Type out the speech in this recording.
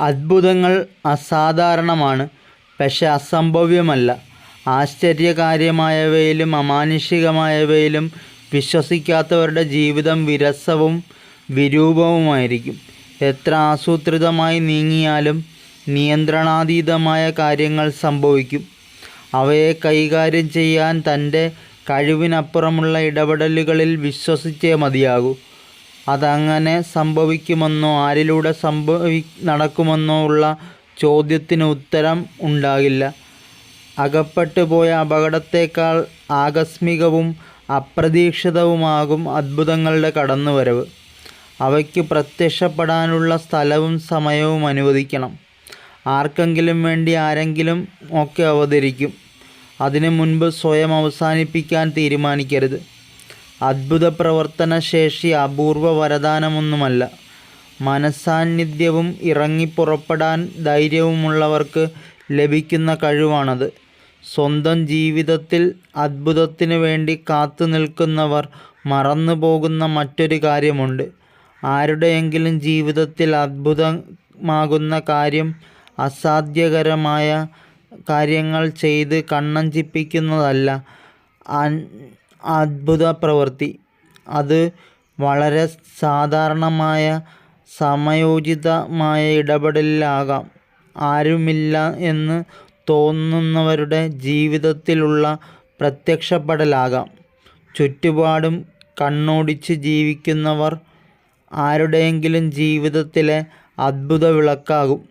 അത്ഭുതങ്ങൾ അസാധാരണമാണ് പക്ഷെ അസംഭവ്യമല്ല. ആശ്ചര്യകാര്യമായവയിലും അമാനുഷികമായവയിലും വിശ്വസിക്കാത്തവരുടെ ജീവിതം വിരസവും വിരൂപവുമായിരിക്കും. എത്ര ആസൂത്രിതമായി നീങ്ങിയാലും നിയന്ത്രണാതീതമായ കാര്യങ്ങൾ സംഭവിക്കും. അവയെ കൈകാര്യം ചെയ്യാൻ തന്റെ കഴിവിനപ്പുറമുള്ള ഇടപെടലുകളിൽ വിശ്വസിച്ചേ മതിയാകൂ. അതങ്ങനെ സംഭവിക്കുമെന്നോ ആരിലൂടെ സംഭവി നടക്കുമെന്നോ ഉള്ള ചോദ്യത്തിന് ഉത്തരം ഉണ്ടാകില്ല. അകപ്പെട്ടുപോയ അപകടത്തേക്കാൾ ആകസ്മികവും അപ്രതീക്ഷിതവുമാകും അത്ഭുതങ്ങളുടെ കടന്നുവരവ്. അവയ്ക്ക് പ്രത്യക്ഷപ്പെടാനുള്ള സ്ഥലവും സമയവും അനുവദിക്കണം. ആർക്കെങ്കിലും വേണ്ടി ആരെങ്കിലും ഒക്കെ അവതരിക്കും. അതിനു മുൻപ് സ്വയം അവസാനിപ്പിക്കാൻ തീരുമാനിക്കരുത്. അത്ഭുതപ്രവർത്തനശേഷി അപൂർവ വരദാനമൊന്നുമല്ല. മനസാന്നിധ്യവും ഇറങ്ങിപ്പുറപ്പെടാൻ ധൈര്യവുമുള്ളവർക്ക് ലഭിക്കുന്ന കഴിവാണത്. സ്വന്തം ജീവിതത്തിൽ അത്ഭുതത്തിനു വേണ്ടി കാത്തു നിൽക്കുന്നവർ മറന്നു പോകുന്ന മറ്റൊരു കാര്യമുണ്ട്. ആരുടെയെങ്കിലും ജീവിതത്തിൽ അത്ഭുതമാകുന്ന കാര്യം അസാധ്യകരമായ കാര്യങ്ങൾ ചെയ്ത് കണ്ണഞ്ചിപ്പിക്കുന്നതല്ല അത്ഭുതപ്രവൃത്തി. അത് വളരെ സാധാരണമായ സമയോചിതമായ ഇടപെടലിലാകാം ആരുമില്ല എന്ന് തോന്നുന്നവരുടെ ജീവിതത്തിലുള്ള പ്രത്യക്ഷപ്പെടലാകാം. ചുറ്റുപാടും കണ്ണോടിച്ച് ജീവിക്കുന്നവർ ആരുടെയെങ്കിലും ജീവിതത്തിലെ അത്ഭുതവിളക്കാകും.